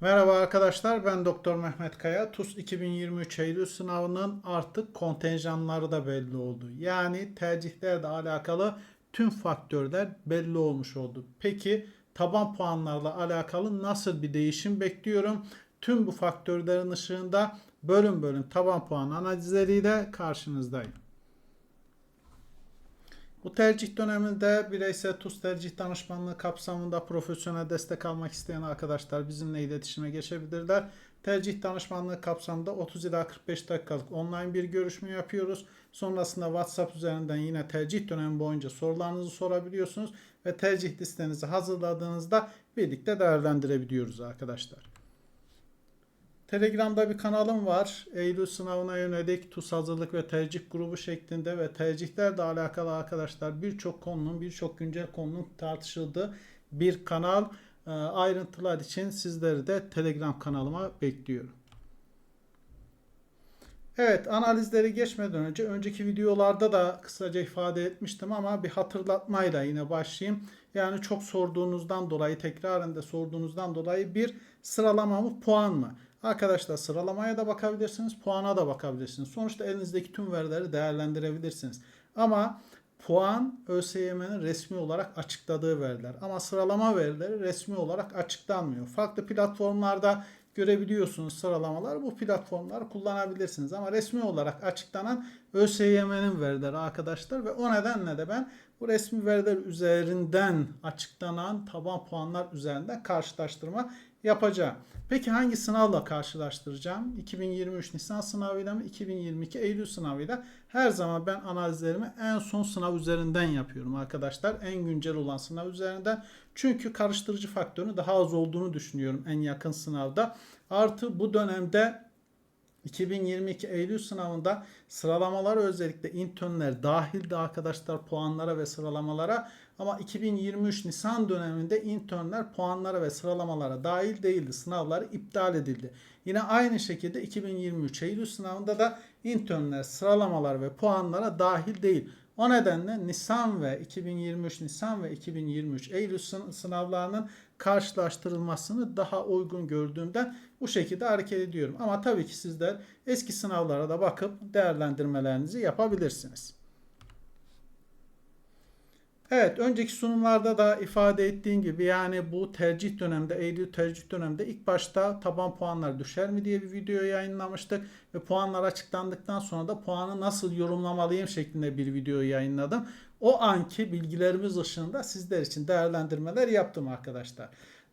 Merhaba arkadaşlar ben Doktor Mehmet Kaya. TUS 2023 Eylül sınavının artık kontenjanları da belli oldu. Yani tercihlerle alakalı tüm faktörler belli olmuş oldu. Peki taban puanlarla alakalı nasıl bir değişim bekliyorum? Tüm bu faktörlerin ışığında bölüm bölüm taban puan analizleriyle karşınızdayım. Bu tercih döneminde bireysel TUS tercih danışmanlığı kapsamında profesyonel destek almak isteyen arkadaşlar bizimle iletişime geçebilirler. Tercih danışmanlığı kapsamında 30 ila 45 dakikalık online bir görüşme yapıyoruz. Sonrasında WhatsApp üzerinden yine tercih dönemi boyunca sorularınızı sorabiliyorsunuz ve tercih listenizi hazırladığınızda birlikte değerlendirebiliyoruz arkadaşlar. Telegram'da bir kanalım var. Eylül sınavına yönelik TUS hazırlık ve tercih grubu şeklinde ve tercihlerle alakalı arkadaşlar birçok konunun, birçok güncel konunun tartışıldığı bir kanal. Ee, Ayrıntılar için sizleri de Telegram kanalıma bekliyorum. Evet analizleri geçmeden önce önceki videolarda da kısaca ifade etmiştim ama bir hatırlatmayla yine başlayayım. Yani çok sorduğunuzdan dolayı tekrarında sorduğunuzdan dolayı bir sıralama mı puan mı? Arkadaşlar sıralamaya da bakabilirsiniz, puana da bakabilirsiniz. Sonuçta elinizdeki tüm verileri değerlendirebilirsiniz. Ama puan ÖSYM'nin resmi olarak açıkladığı veriler. Ama sıralama verileri resmi olarak açıklanmıyor. Farklı platformlarda görebiliyorsunuz sıralamalar. Bu platformları kullanabilirsiniz. Ama resmi olarak açıklanan ÖSYM'nin verileri arkadaşlar ve o nedenle de ben bu resmi veriler üzerinden açıklanan taban puanlar üzerinden karşılaştırma yapacağım. Peki hangi sınavla karşılaştıracağım? 2023 Nisan sınavıyla mı? 2022 Eylül sınavıyla? Her zaman ben analizlerimi en son sınav üzerinden yapıyorum arkadaşlar. En güncel olan sınav üzerinden. Çünkü karıştırıcı faktörünün daha az olduğunu düşünüyorum en yakın sınavda. Artı bu dönemde 2022 Eylül sınavında sıralamalar özellikle internler dahildi arkadaşlar puanlara ve sıralamalara ama 2023 Nisan döneminde internler puanlara ve sıralamalara dahil değildi. Sınavları iptal edildi. Yine aynı şekilde 2023 Eylül sınavında da internler sıralamalar ve puanlara dahil değil. O nedenle Nisan ve 2023 Nisan ve 2023 Eylül sınavlarının karşılaştırılmasını daha uygun gördüğümden bu şekilde hareket ediyorum. Ama tabii ki sizler eski sınavlara da bakıp değerlendirmelerinizi yapabilirsiniz. Evet, önceki sunumlarda da ifade ettiğim gibi yani bu tercih döneminde, Eylül tercih döneminde ilk başta taban puanlar düşer mi diye bir video yayınlamıştık ve puanlar açıklandıktan sonra da puanı nasıl yorumlamalıyım şeklinde bir video yayınladım. O anki bilgilerimiz ışığında sizler için değerlendirmeler yaptım arkadaşlar.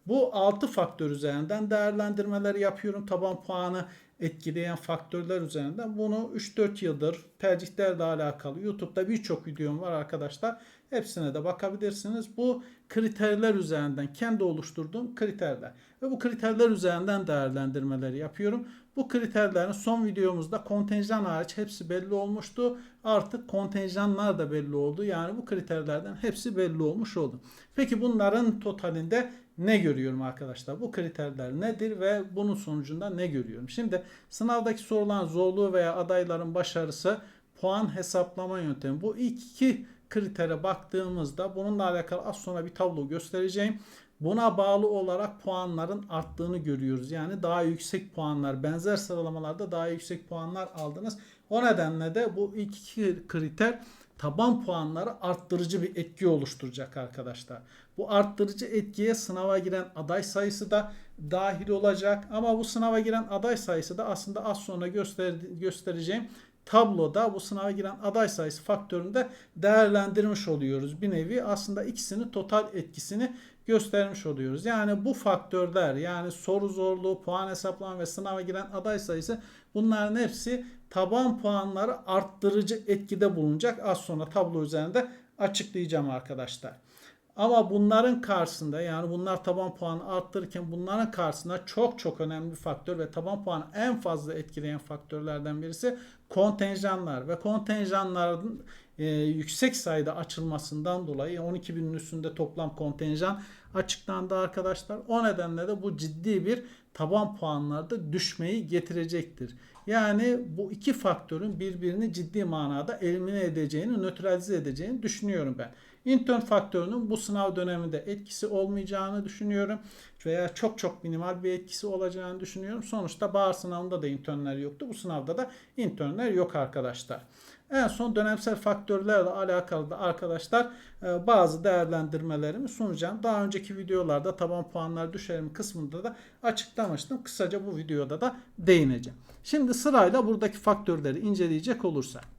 Bu 6 faktör üzerinden değerlendirmeler yapıyorum. Taban puanı etkileyen faktörler üzerinden bunu 3-4 yıldır tercihlerle alakalı YouTube'da birçok videom var arkadaşlar. Hepsine de bakabilirsiniz. Bu kriterler üzerinden kendi oluşturduğum kriterler ve bu kriterler üzerinden değerlendirmeleri yapıyorum. Bu kriterlerin son videomuzda kontenjan hariç hepsi belli olmuştu. Artık kontenjanlar da belli oldu. Yani bu kriterlerden hepsi belli olmuş oldu. Peki bunların totalinde ne görüyorum arkadaşlar? Bu kriterler nedir ve bunun sonucunda ne görüyorum? Şimdi sınavdaki sorulan zorluğu veya adayların başarısı puan hesaplama yöntemi. Bu ilk iki kritere baktığımızda bununla alakalı az sonra bir tablo göstereceğim. Buna bağlı olarak puanların arttığını görüyoruz. Yani daha yüksek puanlar, benzer sıralamalarda daha yüksek puanlar aldınız. O nedenle de bu iki kriter taban puanları arttırıcı bir etki oluşturacak arkadaşlar. Bu arttırıcı etkiye sınava giren aday sayısı da dahil olacak. Ama bu sınava giren aday sayısı da aslında az sonra göster göstereceğim tabloda bu sınava giren aday sayısı faktöründe değerlendirmiş oluyoruz. Bir nevi aslında ikisini total etkisini göstermiş oluyoruz. Yani bu faktörler yani soru zorluğu, puan hesaplama ve sınava giren aday sayısı bunların hepsi taban puanları arttırıcı etkide bulunacak. Az sonra tablo üzerinde açıklayacağım arkadaşlar. Ama bunların karşısında yani bunlar taban puanı arttırırken bunların karşısında çok çok önemli bir faktör ve taban puanı en fazla etkileyen faktörlerden birisi kontenjanlar ve kontenjanların e, yüksek sayıda açılmasından dolayı 12 binin üstünde toplam kontenjan açıklandı arkadaşlar. O nedenle de bu ciddi bir taban puanlarda düşmeyi getirecektir. Yani bu iki faktörün birbirini ciddi manada elimine edeceğini, nötralize edeceğini düşünüyorum ben. Intern faktörünün bu sınav döneminde etkisi olmayacağını düşünüyorum. Veya çok çok minimal bir etkisi olacağını düşünüyorum. Sonuçta bahar sınavında da internler yoktu. Bu sınavda da internler yok arkadaşlar. En son dönemsel faktörlerle alakalı da arkadaşlar e, bazı değerlendirmelerimi sunacağım. Daha önceki videolarda taban puanlar düşerim kısmında da açıklamıştım. Kısaca bu videoda da değineceğim. Şimdi sırayla buradaki faktörleri inceleyecek olursak.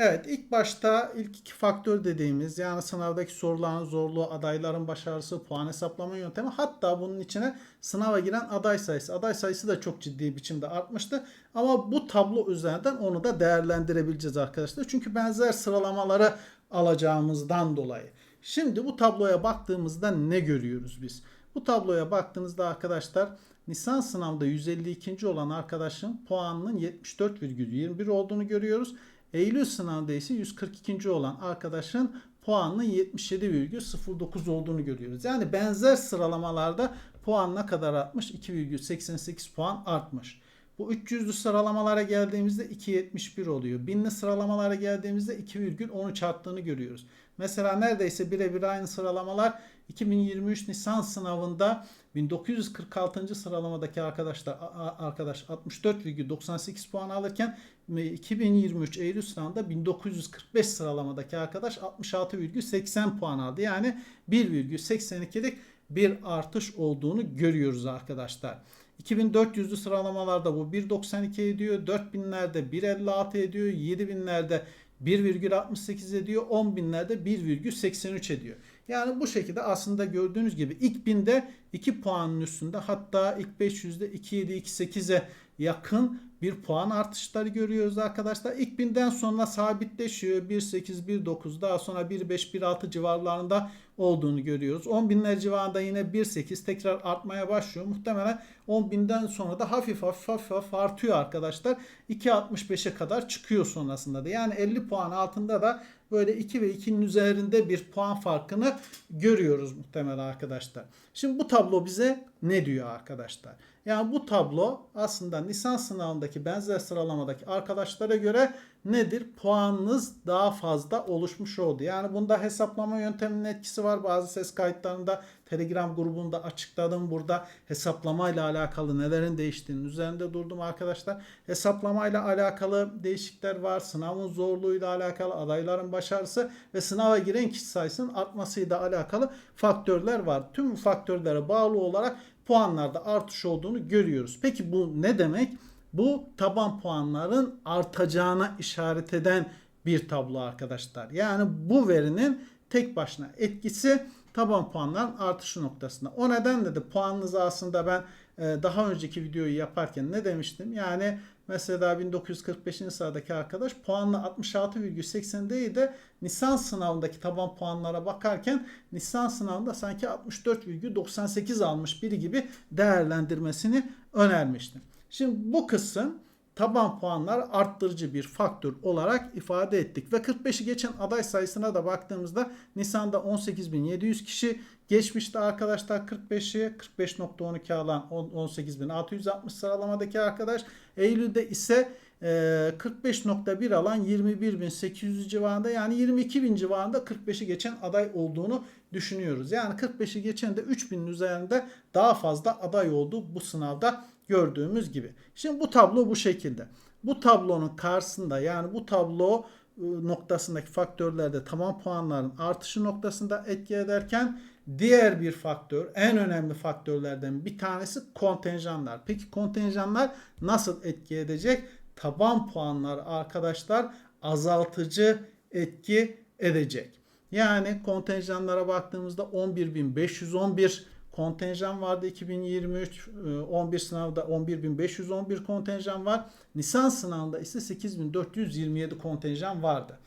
Evet ilk başta ilk iki faktör dediğimiz yani sınavdaki soruların zorluğu, adayların başarısı, puan hesaplama yöntemi hatta bunun içine sınava giren aday sayısı. Aday sayısı da çok ciddi biçimde artmıştı. Ama bu tablo üzerinden onu da değerlendirebileceğiz arkadaşlar. Çünkü benzer sıralamaları alacağımızdan dolayı. Şimdi bu tabloya baktığımızda ne görüyoruz biz? Bu tabloya baktığınızda arkadaşlar Nisan sınavda 152. olan arkadaşın puanının 74,21 olduğunu görüyoruz. Eylül sınavda ise 142. olan arkadaşın puanının 77,09 olduğunu görüyoruz. Yani benzer sıralamalarda puan ne kadar artmış? 2,88 puan artmış. Bu 300'lü sıralamalara geldiğimizde 2.71 oluyor. 1000'li sıralamalara geldiğimizde 2,13 arttığını görüyoruz. Mesela neredeyse birebir aynı sıralamalar 2023 Nisan sınavında 1946. sıralamadaki arkadaşlar arkadaş 64,98 puan alırken 2023 Eylül sınavında 1945 sıralamadaki arkadaş 66,80 puan aldı. Yani 1,82'lik bir artış olduğunu görüyoruz arkadaşlar. 2400'lü sıralamalarda bu 1.92 ediyor. 4000'lerde 1.56 ediyor. 7000'lerde 1,68 ediyor. 10.000'lerde 1,83 ediyor. Yani bu şekilde aslında gördüğünüz gibi ilk binde 2 puanın üstünde hatta ilk 500'de 2.7 2.8'e yakın bir puan artışları görüyoruz arkadaşlar. İlk binden sonra sabitleşiyor. 1.8 1.9 daha sonra 1.5 1.6 civarlarında olduğunu görüyoruz. 10 binler civarında yine 1.8 tekrar artmaya başlıyor. Muhtemelen 10 binden sonra da hafif hafif hafif, hafif artıyor arkadaşlar. 2.65'e kadar çıkıyor sonrasında da. Yani 50 puan altında da böyle 2 ve 2'nin üzerinde bir puan farkını görüyoruz muhtemelen arkadaşlar. Şimdi bu tablo bize ne diyor arkadaşlar? Yani bu tablo aslında Nisan sınavındaki benzer sıralamadaki arkadaşlara göre nedir? Puanınız daha fazla oluşmuş oldu. Yani bunda hesaplama yönteminin etkisi var. Bazı ses kayıtlarında Telegram grubunda açıkladım. Burada hesaplamayla alakalı nelerin değiştiğinin üzerinde durdum arkadaşlar. Hesaplamayla alakalı değişiklikler var. Sınavın zorluğuyla alakalı, adayların başarısı ve sınava giren kişi sayısının artmasıyla alakalı faktörler var. Tüm faktörlere bağlı olarak puanlarda artış olduğunu görüyoruz. Peki bu ne demek? Bu taban puanların artacağına işaret eden bir tablo arkadaşlar. Yani bu verinin tek başına etkisi taban puanların artışı noktasında. O nedenle de puanınızı aslında ben daha önceki videoyu yaparken ne demiştim? Yani mesela 1945. sıradaki arkadaş puanla 66,80 değil de Nisan sınavındaki taban puanlara bakarken Nisan sınavında sanki 64,98 almış biri gibi değerlendirmesini önermiştim. Şimdi bu kısım taban puanlar arttırıcı bir faktör olarak ifade ettik. Ve 45'i geçen aday sayısına da baktığımızda Nisan'da 18.700 kişi geçmişti arkadaşlar 45'i 45.12 alan 18.660 sıralamadaki arkadaş. Eylül'de ise 45.1 alan 21.800 civarında yani 22.000 civarında 45'i geçen aday olduğunu düşünüyoruz. Yani 45'i geçen de 3000'in üzerinde daha fazla aday oldu bu sınavda gördüğümüz gibi. Şimdi bu tablo bu şekilde. Bu tablonun karşısında yani bu tablo ıı, noktasındaki faktörlerde tamam puanların artışı noktasında etki ederken diğer bir faktör en önemli faktörlerden bir tanesi kontenjanlar. Peki kontenjanlar nasıl etki edecek? Taban puanlar arkadaşlar azaltıcı etki edecek. Yani kontenjanlara baktığımızda 11.511 kontenjan vardı 2023 11 e, sınavda 11.511 kontenjan var. Nisan sınavında ise 8.427 kontenjan vardı.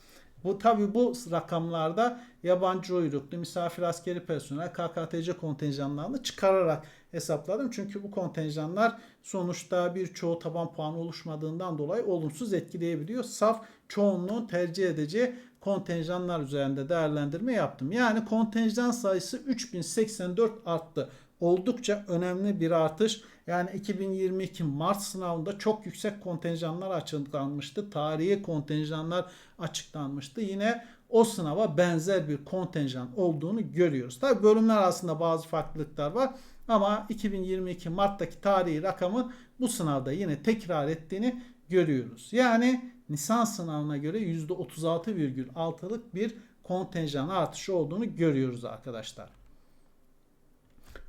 Bu tabi bu rakamlarda yabancı uyruklu misafir askeri personel KKTC kontenjanlarını çıkararak hesapladım. Çünkü bu kontenjanlar sonuçta birçoğu taban puan oluşmadığından dolayı olumsuz etkileyebiliyor. Saf çoğunluğun tercih edeceği kontenjanlar üzerinde değerlendirme yaptım. Yani kontenjan sayısı 3084 arttı. Oldukça önemli bir artış. Yani 2022 Mart sınavında çok yüksek kontenjanlar açıklanmıştı. Tarihi kontenjanlar açıklanmıştı. Yine o sınava benzer bir kontenjan olduğunu görüyoruz. Tabi bölümler arasında bazı farklılıklar var. Ama 2022 Mart'taki tarihi rakamı bu sınavda yine tekrar ettiğini görüyoruz. Yani Nisan sınavına göre %36,6'lık bir kontenjan artışı olduğunu görüyoruz arkadaşlar.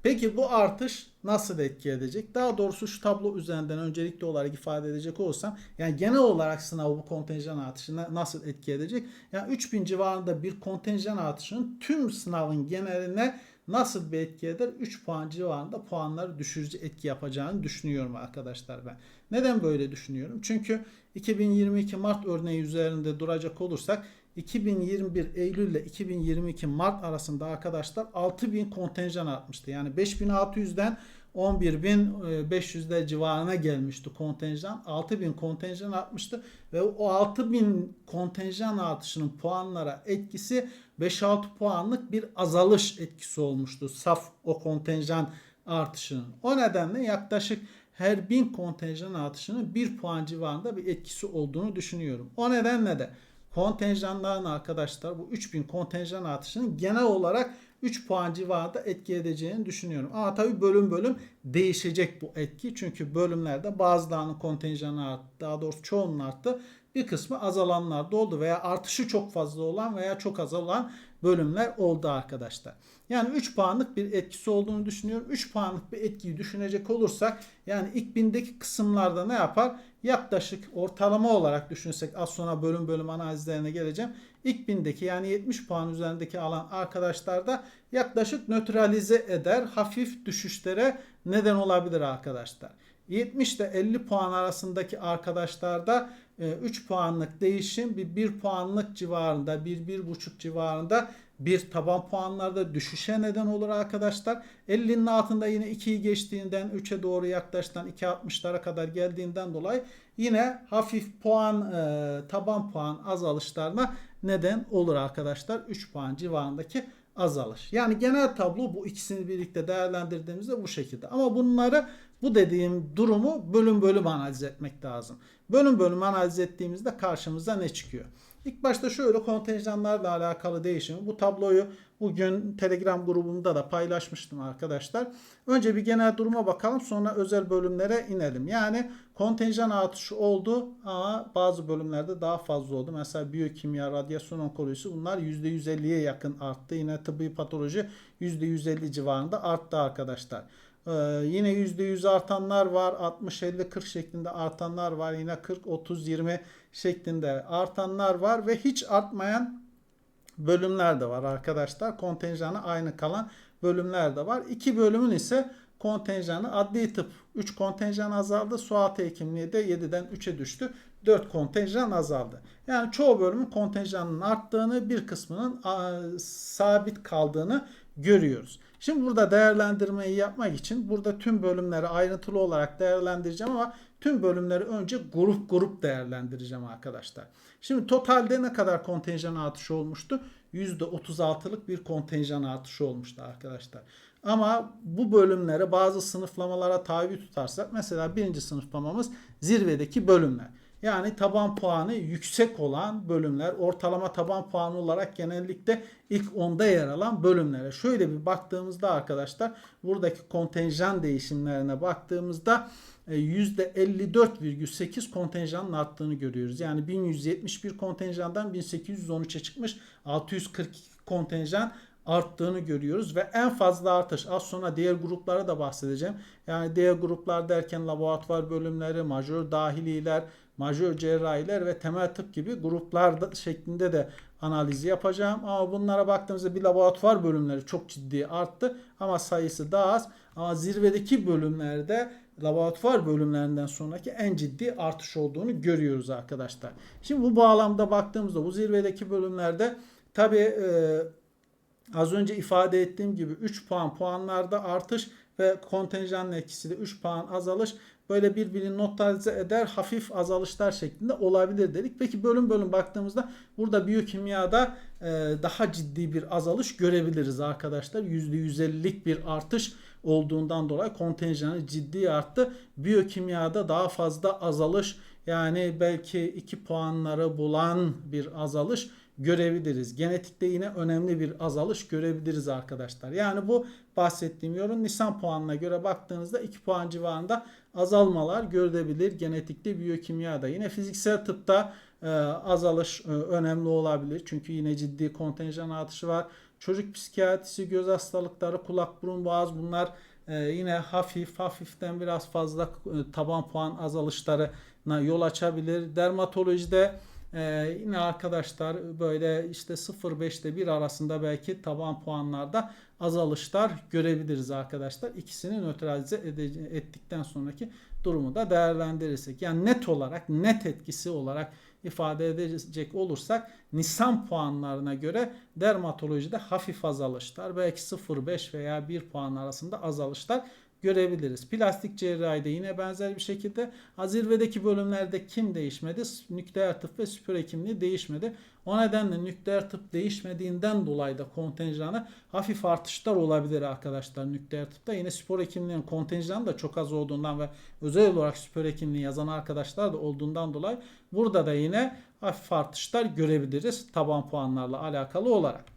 Peki bu artış nasıl etki edecek? Daha doğrusu şu tablo üzerinden öncelikli olarak ifade edecek olursam yani genel olarak sınavı bu kontenjan artışına nasıl etki edecek? Yani 3000 civarında bir kontenjan artışının tüm sınavın geneline nasıl bir etki eder? 3 puan civarında puanları düşürücü etki yapacağını düşünüyorum arkadaşlar ben. Neden böyle düşünüyorum? Çünkü 2022 Mart örneği üzerinde duracak olursak 2021 Eylül ile 2022 Mart arasında arkadaşlar 6000 kontenjan artmıştı. Yani 5600'den 11.500'de civarına gelmişti kontenjan. 6000 kontenjan artmıştı ve o 6000 kontenjan artışının puanlara etkisi 5-6 puanlık bir azalış etkisi olmuştu. Saf o kontenjan artışının. O nedenle yaklaşık her 1000 kontenjan artışının 1 puan civarında bir etkisi olduğunu düşünüyorum. O nedenle de kontenjanların arkadaşlar bu 3000 kontenjan artışının genel olarak 3 puan civarında etki edeceğini düşünüyorum. Ama tabii bölüm bölüm değişecek bu etki. Çünkü bölümlerde bazılarının kontenjanı arttı. Daha doğrusu çoğunun arttı. Bir kısmı azalanlar da oldu veya artışı çok fazla olan veya çok az olan bölümler oldu arkadaşlar. Yani 3 puanlık bir etkisi olduğunu düşünüyorum. 3 puanlık bir etkiyi düşünecek olursak yani ilk bindeki kısımlarda ne yapar? Yaklaşık ortalama olarak düşünsek az sonra bölüm bölüm analizlerine geleceğim. İlk bindeki yani 70 puan üzerindeki alan arkadaşlarda yaklaşık nötralize eder. Hafif düşüşlere neden olabilir arkadaşlar. 70 ile 50 puan arasındaki arkadaşlarda 3 e, puanlık değişim bir 1 puanlık civarında 1-1,5 civarında bir taban puanlarda düşüşe neden olur arkadaşlar. 50'nin altında yine 2'yi geçtiğinden 3'e doğru yaklaştan 2.60'lara kadar geldiğinden dolayı yine hafif puan e, taban puan azalışlarına neden olur arkadaşlar. 3 puan civarındaki azalış. Yani genel tablo bu ikisini birlikte değerlendirdiğimizde bu şekilde. Ama bunları bu dediğim durumu bölüm bölüm analiz etmek lazım. Bölüm bölüm analiz ettiğimizde karşımıza ne çıkıyor? İlk başta şöyle kontenjanlarla alakalı değişimi. Bu tabloyu bugün Telegram grubumda da paylaşmıştım arkadaşlar. Önce bir genel duruma bakalım sonra özel bölümlere inelim. Yani kontenjan artışı oldu ama bazı bölümlerde daha fazla oldu. Mesela biyokimya, radyasyon onkolojisi bunlar %150'ye yakın arttı. Yine tıbbi patoloji %150 civarında arttı arkadaşlar. Ee, yine %100 artanlar var. 60 50 40 şeklinde artanlar var. Yine 40 30 20 şeklinde artanlar var ve hiç artmayan bölümler de var arkadaşlar. Kontenjanı aynı kalan bölümler de var. İki bölümün ise kontenjanı adli tıp 3 kontenjan azaldı. Suat hekimliği de 7'den 3'e düştü. 4 kontenjan azaldı. Yani çoğu bölümün kontenjanının arttığını bir kısmının sabit kaldığını görüyoruz. Şimdi burada değerlendirmeyi yapmak için burada tüm bölümleri ayrıntılı olarak değerlendireceğim ama tüm bölümleri önce grup grup değerlendireceğim arkadaşlar. Şimdi totalde ne kadar kontenjan artışı olmuştu? %36'lık bir kontenjan artışı olmuştu arkadaşlar. Ama bu bölümlere bazı sınıflamalara tabi tutarsak mesela birinci sınıflamamız zirvedeki bölümler. Yani taban puanı yüksek olan bölümler ortalama taban puanı olarak genellikle ilk 10'da yer alan bölümlere. Şöyle bir baktığımızda arkadaşlar buradaki kontenjan değişimlerine baktığımızda %54,8 e, kontenjanın arttığını görüyoruz. Yani 1171 kontenjandan 1813'e çıkmış 642 kontenjan arttığını görüyoruz ve en fazla artış az sonra diğer gruplara da bahsedeceğim. Yani diğer gruplar derken laboratuvar bölümleri, majör dahililer, majör cerrahiler ve temel tıp gibi gruplar şeklinde de analizi yapacağım. Ama bunlara baktığımızda bir laboratuvar bölümleri çok ciddi arttı ama sayısı daha az. Ama zirvedeki bölümlerde laboratuvar bölümlerinden sonraki en ciddi artış olduğunu görüyoruz arkadaşlar. Şimdi bu bağlamda baktığımızda bu zirvedeki bölümlerde tabi e, az önce ifade ettiğim gibi 3 puan puanlarda artış ve kontenjanın etkisi de 3 puan azalış böyle birbirini notarize eder hafif azalışlar şeklinde olabilir dedik. Peki bölüm bölüm baktığımızda burada biyokimyada e, daha ciddi bir azalış görebiliriz arkadaşlar. %150'lik bir artış olduğundan dolayı kontenjanı ciddi arttı. Biyokimyada daha fazla azalış yani belki 2 puanları bulan bir azalış görebiliriz. Genetikte yine önemli bir azalış görebiliriz arkadaşlar. Yani bu bahsettiğim yorum Nisan puanına göre baktığınızda 2 puan civarında azalmalar görülebilir genetikte biyokimyada. Yine fiziksel tıpta e, azalış e, önemli olabilir. Çünkü yine ciddi kontenjan artışı var. Çocuk psikiyatrisi, göz hastalıkları, kulak, burun, boğaz bunlar e, yine hafif, hafiften biraz fazla e, taban puan azalışlarına yol açabilir. Dermatolojide ee, yine arkadaşlar böyle işte 0.5 ile 1 arasında belki taban puanlarda azalışlar görebiliriz arkadaşlar. İkisini nötralize ettikten sonraki durumu da değerlendirirsek. Yani net olarak net etkisi olarak ifade edecek olursak Nisan puanlarına göre dermatolojide hafif azalışlar belki 0.5 veya 1 puan arasında azalışlar görebiliriz. Plastik cerrahide yine benzer bir şekilde zirvedeki bölümlerde kim değişmedi? Nükleer tıp ve süper hekimliği değişmedi. O nedenle nükleer tıp değişmediğinden dolayı da kontenjanı hafif artışlar olabilir arkadaşlar nükleer tıpta. Yine spor hekimliğinin kontenjanı da çok az olduğundan ve özel olarak süper hekimliği yazan arkadaşlar da olduğundan dolayı burada da yine hafif artışlar görebiliriz taban puanlarla alakalı olarak.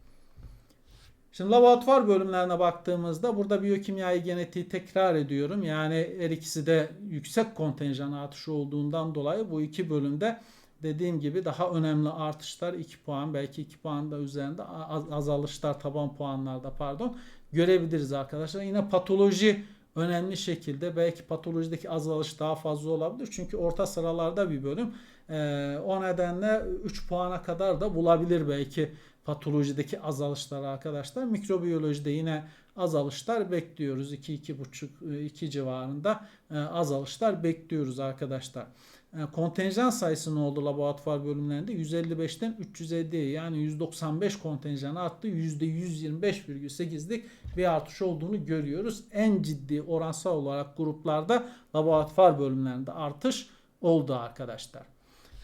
Şimdi laboratuvar bölümlerine baktığımızda burada biyokimyayı genetiği tekrar ediyorum. Yani her ikisi de yüksek kontenjan artışı olduğundan dolayı bu iki bölümde dediğim gibi daha önemli artışlar 2 puan belki 2 puan da üzerinde azalışlar taban puanlarda pardon görebiliriz arkadaşlar. Yine patoloji önemli şekilde belki patolojideki azalış daha fazla olabilir. Çünkü orta sıralarda bir bölüm. Ee, o nedenle 3 puana kadar da bulabilir belki patolojideki azalışlar arkadaşlar. Mikrobiyolojide yine azalışlar bekliyoruz. 2-2,5 2 civarında e, azalışlar bekliyoruz arkadaşlar. E, kontenjan sayısı ne oldu laboratuvar bölümlerinde? 155'ten 350'ye yani 195 kontenjan arttı. %125,8'lik bir artış olduğunu görüyoruz. En ciddi oransal olarak gruplarda laboratuvar bölümlerinde artış oldu arkadaşlar.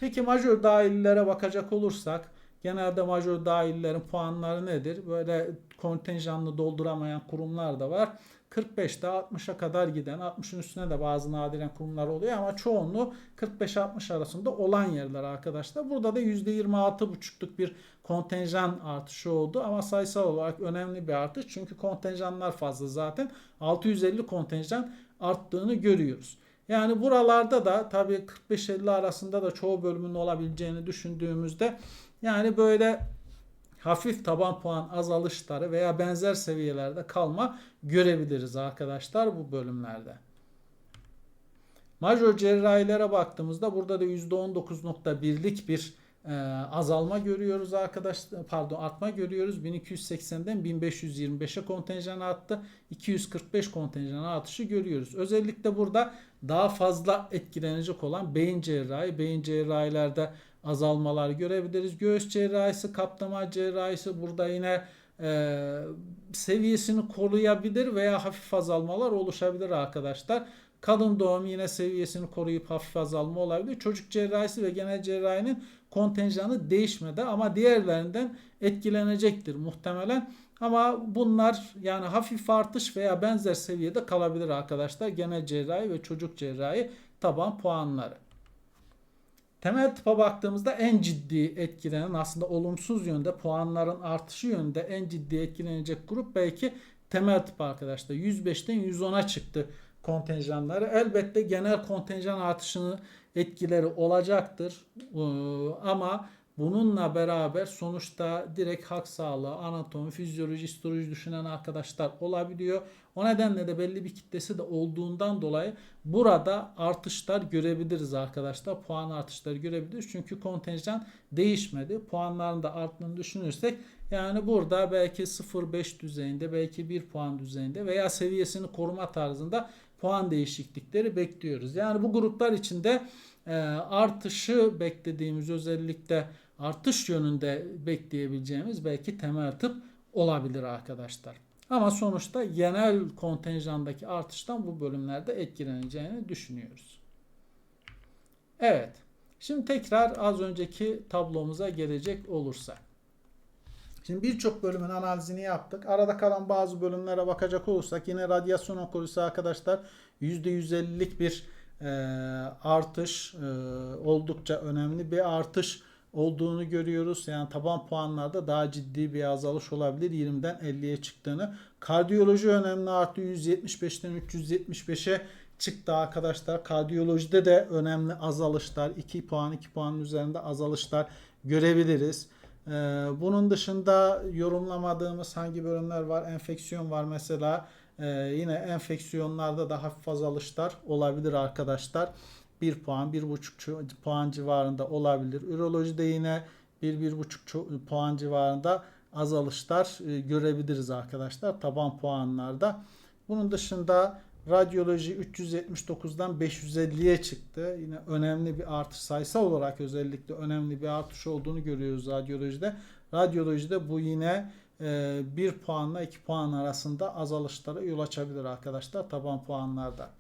Peki majör dahillere bakacak olursak Genelde majör dahillerin puanları nedir? Böyle kontenjanlı dolduramayan kurumlar da var. 45'te 60'a kadar giden 60'ın üstüne de bazı nadiren kurumlar oluyor ama çoğunluğu 45-60 arasında olan yerler arkadaşlar. Burada da %26,5'luk bir kontenjan artışı oldu ama sayısal olarak önemli bir artış çünkü kontenjanlar fazla zaten 650 kontenjan arttığını görüyoruz. Yani buralarda da tabii 45-50 arasında da çoğu bölümün olabileceğini düşündüğümüzde yani böyle hafif taban puan azalışları veya benzer seviyelerde kalma görebiliriz arkadaşlar bu bölümlerde. Majör cerrahilere baktığımızda burada da %19.1'lik bir e, azalma görüyoruz arkadaşlar. Pardon artma görüyoruz. 1280'den 1525'e kontenjan arttı. 245 kontenjan artışı görüyoruz. Özellikle burada daha fazla etkilenecek olan beyin cerrahi. Beyin cerrahilerde azalmalar görebiliriz. Göğüs cerrahisi, kaplama cerrahisi burada yine e, seviyesini koruyabilir veya hafif azalmalar oluşabilir arkadaşlar. Kadın doğum yine seviyesini koruyup hafif azalma olabilir. Çocuk cerrahisi ve genel cerrahinin kontenjanı değişmedi ama diğerlerinden etkilenecektir muhtemelen. Ama bunlar yani hafif artış veya benzer seviyede kalabilir arkadaşlar. Genel cerrahi ve çocuk cerrahi taban puanları. Temel tıpa baktığımızda en ciddi etkilenen aslında olumsuz yönde puanların artışı yönde en ciddi etkilenecek grup belki temel tıp arkadaşlar. 105'ten 110'a çıktı kontenjanları. Elbette genel kontenjan artışını etkileri olacaktır. Ee, ama bununla beraber sonuçta direkt hak sağlığı, anatomi, fizyoloji, histoloji düşünen arkadaşlar olabiliyor. O nedenle de belli bir kitlesi de olduğundan dolayı burada artışlar görebiliriz arkadaşlar. Puan artışları görebiliriz. Çünkü kontenjan değişmedi. Puanların da arttığını düşünürsek yani burada belki 0.5 düzeyinde belki 1 puan düzeyinde veya seviyesini koruma tarzında puan değişiklikleri bekliyoruz. Yani bu gruplar içinde e, artışı beklediğimiz özellikle artış yönünde bekleyebileceğimiz belki temel tıp olabilir arkadaşlar. Ama sonuçta genel kontenjandaki artıştan bu bölümlerde etkileneceğini düşünüyoruz. Evet. Şimdi tekrar az önceki tablomuza gelecek olursak. Şimdi birçok bölümün analizini yaptık. Arada kalan bazı bölümlere bakacak olursak yine radyasyon onkolojisi arkadaşlar %150'lik bir e, artış e, oldukça önemli bir artış olduğunu görüyoruz. Yani taban puanlarda daha ciddi bir azalış olabilir. 20'den 50'ye çıktığını. Kardiyoloji önemli artı 175'ten 375'e çıktı arkadaşlar. Kardiyolojide de önemli azalışlar 2 puan 2 puanın üzerinde azalışlar görebiliriz. Ee, bunun dışında yorumlamadığımız hangi bölümler var? Enfeksiyon var mesela. Ee, yine enfeksiyonlarda da hafif azalışlar olabilir arkadaşlar. 1 puan, 1,5 puan civarında olabilir. Ürolojide yine 1-1,5 puan civarında azalışlar e, görebiliriz arkadaşlar taban puanlarda. Bunun dışında radyoloji 379'dan 550'ye çıktı. Yine önemli bir artış sayısal olarak özellikle önemli bir artış olduğunu görüyoruz radyolojide. Radyolojide bu yine 1 e, puanla 2 puan arasında azalışlara yol açabilir arkadaşlar taban puanlarda.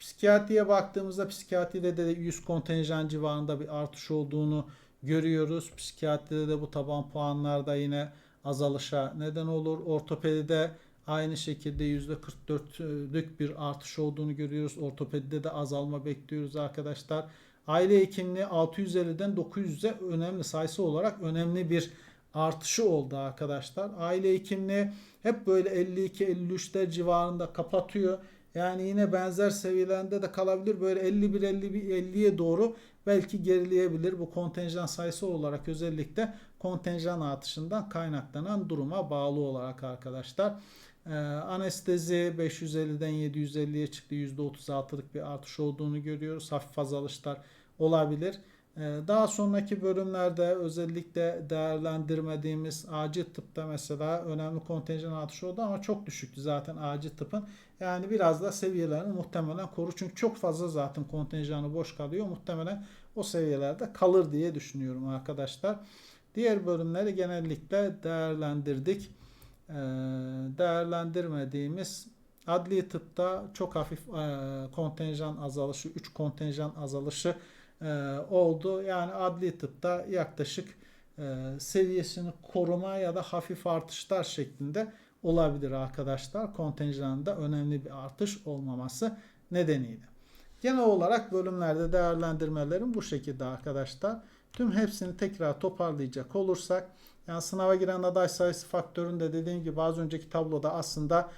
Psikiyatriye baktığımızda psikiyatride de 100 kontenjan civarında bir artış olduğunu görüyoruz. Psikiyatride de bu taban puanlarda yine azalışa neden olur. Ortopedide aynı şekilde %44'lük bir artış olduğunu görüyoruz. Ortopedide de azalma bekliyoruz arkadaşlar. Aile hekimliği 650'den 900'e önemli sayısı olarak önemli bir artışı oldu arkadaşlar. Aile hekimliği hep böyle 52-53'ler civarında kapatıyor. Yani yine benzer seviyelerde de kalabilir. Böyle 51 51 50'ye doğru belki gerileyebilir. Bu kontenjan sayısı olarak özellikle kontenjan artışından kaynaklanan duruma bağlı olarak arkadaşlar. Ee, anestezi 550'den 750'ye çıktı. %36'lık bir artış olduğunu görüyoruz. Hafif azalışlar olabilir. Ee, daha sonraki bölümlerde özellikle değerlendirmediğimiz acil tıpta mesela önemli kontenjan artışı oldu ama çok düşüktü zaten acil tıpın. Yani biraz da seviyelerini muhtemelen koru. Çünkü çok fazla zaten kontenjanı boş kalıyor. Muhtemelen o seviyelerde kalır diye düşünüyorum arkadaşlar. Diğer bölümleri genellikle değerlendirdik. Ee, değerlendirmediğimiz adli tıpta çok hafif e, kontenjan azalışı, 3 kontenjan azalışı oldu. Yani adli tıpta yaklaşık e, seviyesini koruma ya da hafif artışlar şeklinde olabilir arkadaşlar. Kontenjanında önemli bir artış olmaması nedeniyle. Genel olarak bölümlerde değerlendirmelerim bu şekilde arkadaşlar. Tüm hepsini tekrar toparlayacak olursak yani sınava giren aday sayısı faktöründe dediğim gibi az önceki tabloda aslında e,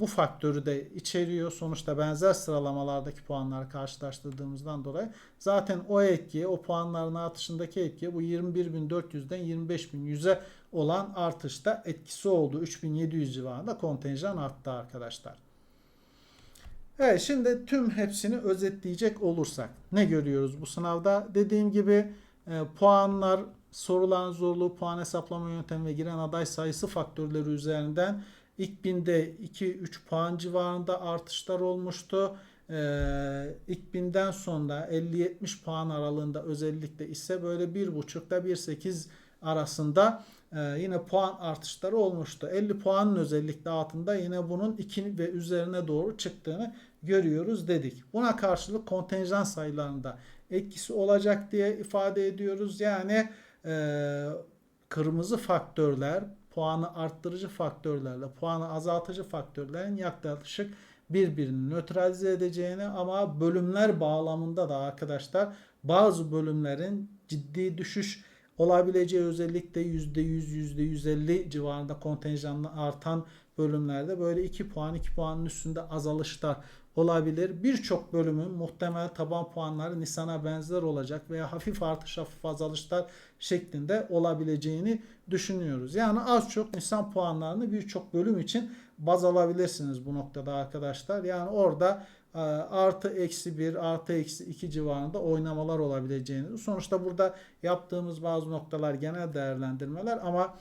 bu faktörü de içeriyor. Sonuçta benzer sıralamalardaki puanları karşılaştırdığımızdan dolayı zaten o etki, o puanların artışındaki etki bu 21.400'den 25.100'e olan artışta etkisi oldu. 3700 civarında kontenjan arttı arkadaşlar. Evet şimdi tüm hepsini özetleyecek olursak ne görüyoruz bu sınavda? Dediğim gibi e, puanlar, sorulan zorluğu, puan hesaplama yöntemi ve giren aday sayısı faktörleri üzerinden ilk binde 2-3 puan civarında artışlar olmuştu. Ee, ilk binden sonra 50-70 puan aralığında özellikle ise böyle 1.5'da 1.8 arasında e, yine puan artışları olmuştu. 50 puanın özellikle altında yine bunun 2 ve üzerine doğru çıktığını görüyoruz dedik. Buna karşılık kontenjan sayılarında etkisi olacak diye ifade ediyoruz. Yani e, kırmızı faktörler puanı arttırıcı faktörlerle puanı azaltıcı faktörlerin yaklaşık birbirini nötralize edeceğini ama bölümler bağlamında da arkadaşlar bazı bölümlerin ciddi düşüş olabileceği özellikle %100 %150 civarında kontenjanlı artan bölümlerde böyle 2 puan 2 puanın üstünde azalışlar olabilir. Birçok bölümün muhtemel taban puanları Nisan'a benzer olacak veya hafif artış hafif azalışlar şeklinde olabileceğini düşünüyoruz. Yani az çok Nisan puanlarını birçok bölüm için baz alabilirsiniz bu noktada arkadaşlar. Yani orada e, artı eksi 1 artı eksi 2 civarında oynamalar olabileceğini. Sonuçta burada yaptığımız bazı noktalar genel değerlendirmeler ama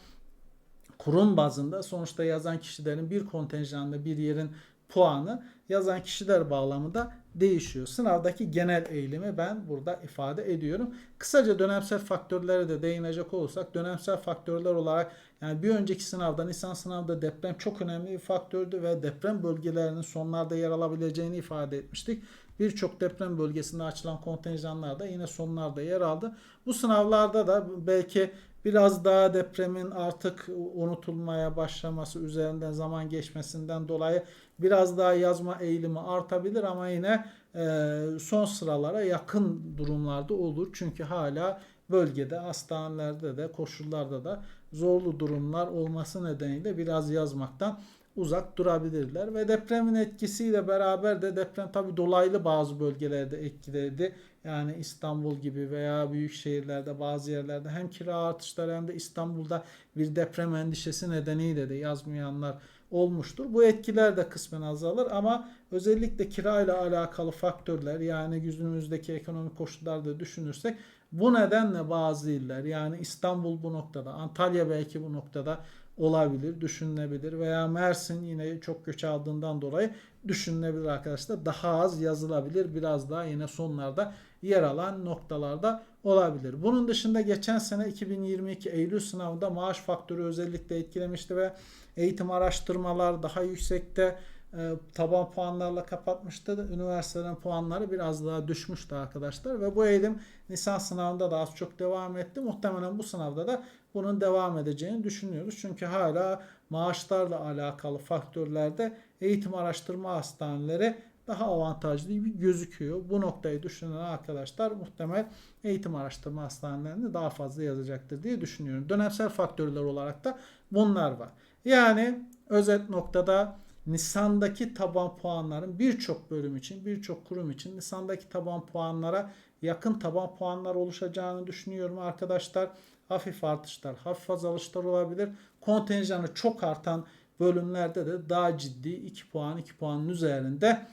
kurum bazında sonuçta yazan kişilerin bir kontenjanda bir yerin puanı yazan kişiler bağlamında değişiyor. Sınavdaki genel eğilimi ben burada ifade ediyorum. Kısaca dönemsel faktörlere de değinecek olursak dönemsel faktörler olarak yani bir önceki sınavda Nisan sınavda deprem çok önemli bir faktördü ve deprem bölgelerinin sonlarda yer alabileceğini ifade etmiştik. Birçok deprem bölgesinde açılan kontenjanlar da yine sonlarda yer aldı. Bu sınavlarda da belki biraz daha depremin artık unutulmaya başlaması üzerinden zaman geçmesinden dolayı biraz daha yazma eğilimi artabilir ama yine e, son sıralara yakın durumlarda olur. Çünkü hala bölgede, hastanelerde de, koşullarda da zorlu durumlar olması nedeniyle biraz yazmaktan uzak durabilirler ve depremin etkisiyle beraber de deprem tabi dolaylı bazı bölgelerde etkiledi. Yani İstanbul gibi veya büyük şehirlerde bazı yerlerde hem kira artışları hem de İstanbul'da bir deprem endişesi nedeniyle de yazmayanlar olmuştur. Bu etkiler de kısmen azalır ama özellikle kirayla alakalı faktörler yani günümüzdeki ekonomik koşulları da düşünürsek bu nedenle bazı iller yani İstanbul bu noktada, Antalya belki bu noktada olabilir, düşünülebilir veya Mersin yine çok göç aldığından dolayı düşünülebilir arkadaşlar. Daha az yazılabilir. Biraz daha yine sonlarda yer alan noktalarda olabilir. Bunun dışında geçen sene 2022 Eylül sınavında maaş faktörü özellikle etkilemişti ve eğitim araştırmalar daha yüksekte e, taban puanlarla kapatmıştı. Üniversitelerin puanları biraz daha düşmüştü arkadaşlar ve bu eğilim Nisan sınavında da az çok devam etti. Muhtemelen bu sınavda da bunun devam edeceğini düşünüyoruz. Çünkü hala maaşlarla alakalı faktörlerde eğitim araştırma hastaneleri daha avantajlı gibi gözüküyor. Bu noktayı düşünen arkadaşlar muhtemel eğitim araştırma hastanelerinde daha fazla yazacaktır diye düşünüyorum. Dönemsel faktörler olarak da bunlar var. Yani özet noktada Nisan'daki taban puanların birçok bölüm için, birçok kurum için Nisan'daki taban puanlara yakın taban puanlar oluşacağını düşünüyorum arkadaşlar. Hafif artışlar, hafif azalışlar olabilir. Kontenjanı çok artan bölümlerde de daha ciddi 2 puan, 2 puanın üzerinde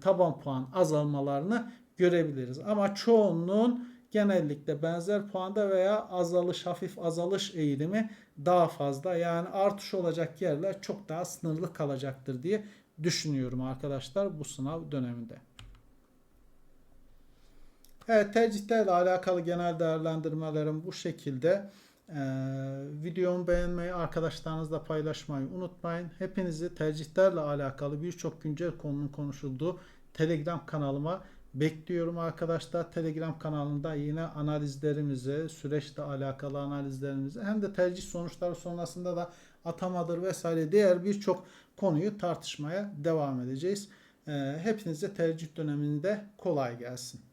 taban puan azalmalarını görebiliriz. Ama çoğunluğun genellikle benzer puanda veya azalış, hafif azalış eğilimi daha fazla. Yani artış olacak yerler çok daha sınırlı kalacaktır diye düşünüyorum arkadaşlar bu sınav döneminde. Evet tercihlerle alakalı genel değerlendirmelerim bu şekilde. Ee, videomu beğenmeyi, arkadaşlarınızla paylaşmayı unutmayın. Hepinizi tercihlerle alakalı birçok güncel konunun konuşulduğu Telegram kanalıma bekliyorum arkadaşlar. Telegram kanalında yine analizlerimizi, süreçle alakalı analizlerimizi hem de tercih sonuçları sonrasında da atamadır vesaire diğer birçok konuyu tartışmaya devam edeceğiz. Ee, hepinize tercih döneminde kolay gelsin.